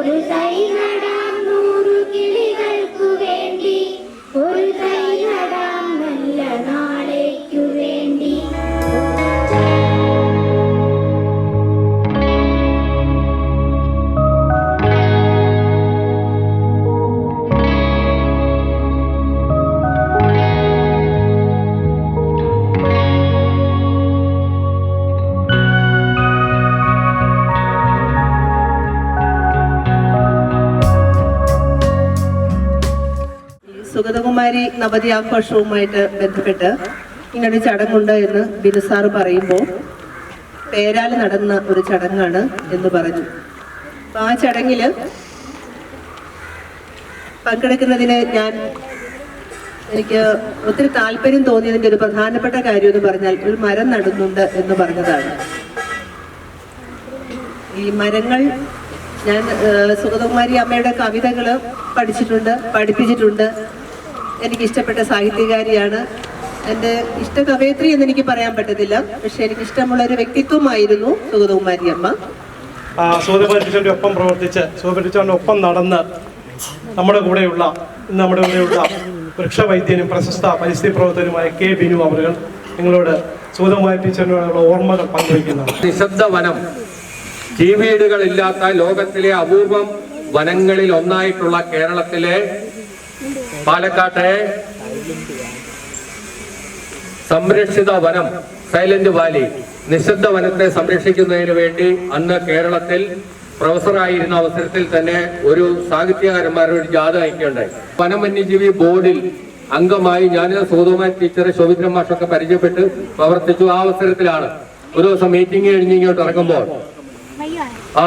ஒரு கை நடா സുഗതകുമാരി നവതി ആഘോഷവുമായിട്ട് ബന്ധപ്പെട്ട് ഇങ്ങനൊരു ചടങ്ങുണ്ട് എന്ന് ബിനുസാറ് പറയുമ്പോൾ പേരാൽ നടന്ന ഒരു ചടങ്ങാണ് എന്ന് പറഞ്ഞു. ആ ചടങ്ങിൽ പങ്കെടുക്കുന്നതിന് ഞാൻ എനിക്ക് ഒത്തിരി താല്പര്യം തോന്നിയതിന്റെ ഒരു പ്രധാനപ്പെട്ട കാര്യം എന്ന് പറഞ്ഞാൽ ഒരു മരം നടുന്നുണ്ട് എന്ന് പറഞ്ഞതാണ്. ഈ മരങ്ങൾ ഞാൻ സുഗതകുമാരി അമ്മയുടെ കവിതകൾ പഠിച്ചിട്ടുണ്ട് പഠിപ്പിച്ചിട്ടുണ്ട്. എനിക്ക് ഇഷ്ടപ്പെട്ട സാഹിത്യകാരിയാണ്. എന്റെ ഇഷ്ട കവയത്രി എന്ന് എനിക്ക് പറയാൻ പറ്റത്തില്ല. പക്ഷെ എനിക്ക് ഇഷ്ടമുള്ള ഒരു വ്യക്തിത്വമായിരുന്നു സുഗതകുമാരി അമ്മ. ടീച്ചറിന്റെ ഒപ്പം പ്രവർത്തിച്ച് ടീച്ചറിന്റെ ഒപ്പം നടന്ന് നമ്മുടെ കൂടെയുള്ള ഇന്ന് നമ്മുടെ കൂടെയുള്ള വൃക്ഷവൈദ്യനും പ്രശസ്ത പരിസ്ഥിതി പ്രവർത്തകനുമായ കെ ബിനു അവർ നിങ്ങളോട് സുഗതകുമാരി ടീച്ചറിനോടുള്ള ഓർമ്മകൾ പങ്കുവയ്ക്കുന്നതാണ് നിശബ്ദ വനം. ജീവീടുകളില്ലാത്ത ലോകത്തിലെ അപൂർവം വനങ്ങളിൽ ഒന്നായിട്ടുള്ള കേരളത്തിലെ പാലക്കാട്ടെ സംരക്ഷിത വനം സൈലന്റ് വാലി നിശബ്ദ വനത്തെ സംരക്ഷിക്കുന്നതിന് വേണ്ടി അന്ന് കേരളത്തിൽ പ്രൊഫസറായിരുന്ന അവസരത്തിൽ തന്നെ ഒരു സാഹിത്യകാരന്മാരുടെ ഒരു ജാഥ അയക്കുകയുണ്ടായി വനം വന്യജീവി ബോർഡിൽ അംഗമായി ഞാൻ സോതോമാൻ ടീച്ചറെ ശോഭിത്ര മാഷൊക്കെ പരിചയപ്പെട്ട് പ്രവർത്തിച്ചു. ആ അവസരത്തിലാണ് ഒരു ദിവസം മീറ്റിംഗ് കഴിഞ്ഞ് ഇങ്ങോട്ട് ഇറങ്ങുമ്പോൾ ആ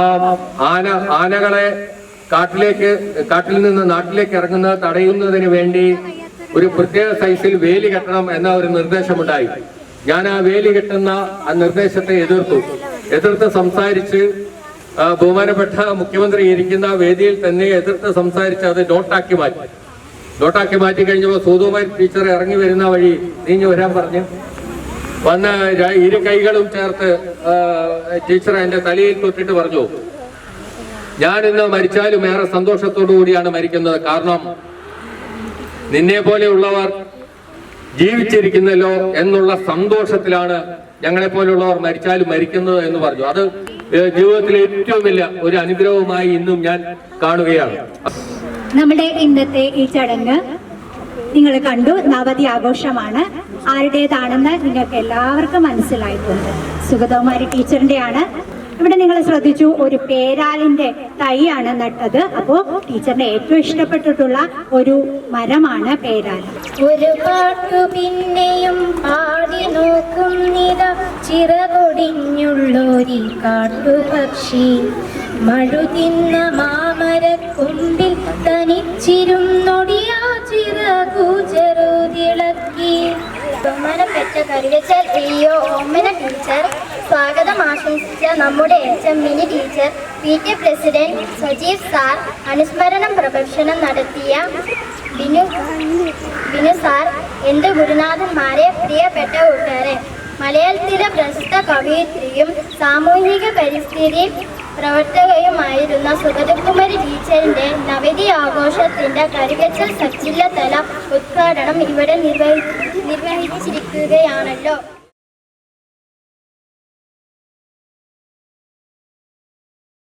ആന ആനകളെ കാട്ടിലേക്ക് കാട്ടിൽ നിന്ന് നാട്ടിലേക്ക് ഇറങ്ങുന്നത് തടയുന്നതിന് വേണ്ടി ഒരു പ്രത്യേക സൈസിൽ വേലി കെട്ടണം എന്ന ഒരു നിർദ്ദേശമുണ്ടായി. ഞാൻ ആ വേലി കെട്ടുന്ന ആ നിർദ്ദേശത്തെ എതിർത്തു. എതിർത്ത് സംസാരിച്ച് ബഹുമാനപ്പെട്ട മുഖ്യമന്ത്രി ഇരിക്കുന്ന വേദിയിൽ തന്നെ എതിർത്ത് സംസാരിച്ച് അത് നോട്ടാക്കി മാറ്റി. നോട്ടാക്കി മാറ്റി കഴിഞ്ഞപ്പോൾ സൂതുമാരി ടീച്ചർ ഇറങ്ങി വരുന്ന വഴി നീഞ്ഞു വരാൻ പറഞ്ഞു. വന്ന ഇരു കൈകളും ചേർത്ത് ടീച്ചർ എന്റെ തലയിൽ തൊട്ടിട്ട് പറഞ്ഞു. ഞാൻ ഇന്ന് മരിച്ചാലും ഏറെ സന്തോഷത്തോടു കൂടിയാണ് മരിക്കുന്നത്. കാരണം നിന്നെ പോലെയുള്ളവർ ജീവിച്ചിരിക്കുന്നല്ലോ എന്നുള്ള സന്തോഷത്തിലാണ് ഞങ്ങളെ പോലെയുള്ളവർ മരിച്ചാലും മരിക്കുന്നത് എന്ന് പറഞ്ഞു. അത് ജീവിതത്തിലെ ഏറ്റവും വലിയ ഒരു അനുഗ്രഹവുമായി ഇന്നും ഞാൻ കാണുകയാണ്. നമ്മുടെ ഇന്നത്തെ ഈ ചടങ്ങ് നിങ്ങൾ കണ്ടു. നവതി ആഘോഷമാണ്. ആരുടേതാണെന്ന് നിങ്ങൾക്ക് എല്ലാവർക്കും മനസ്സിലായിട്ടുണ്ട്. സുഗതകുമാരി ടീച്ചറിന്റെയാണ് ഇവിടെ നിങ്ങൾ ശ്രദ്ധിച്ചു ഒരു പേരാലിന്റെ തൈയാണ് നട്ടത്. അപ്പോ ടീച്ചറിന് ഏറ്റവും ഇഷ്ടപ്പെട്ടിട്ടുള്ള ഒരു മരമാണ് പേരാൽ ഒരു പാട്ടു പിന്നെയും പാടി നോക്കുന്നിത ചിറകൊടിഞ്ഞുള്ളൊരി കാട്ടുപക്ഷി. മഴുതിന്ന മാമരക്കൊമ്പിൽ തനിച്ചിരുന്നൊടിയാ ചിറകു ചെറുതിളക്കി പെറ്റ കരുവച്ചാൽ നമ്മുടെ H M mini teacher P T president Sajeev sir അനുസ്മരണം പ്രദർശനം നടത്തിയ ബിനു ബിനു സാർ എന്റെ ഗുരുനാഥന്മാരെ പ്രിയപ്പെട്ട കൂട്ടുകാരെ. മലയാളത്തിലെ പ്രശസ്ത കവയിത്രിയും സാമൂഹിക പരിസ്ഥിതി പ്രവർത്തകയുമായിരുന്ന സുഗതകുമാരി ടീച്ചറിന്റെ നവതി ആഘോഷത്തിന്റെ കരുവച്ചൽ സച്ചില്ലതല ഉദ്ഘാടനം ഇവിടെ നിർവഹി നിർവഹിച്ചിരിക്കുകയാണല്ലോ.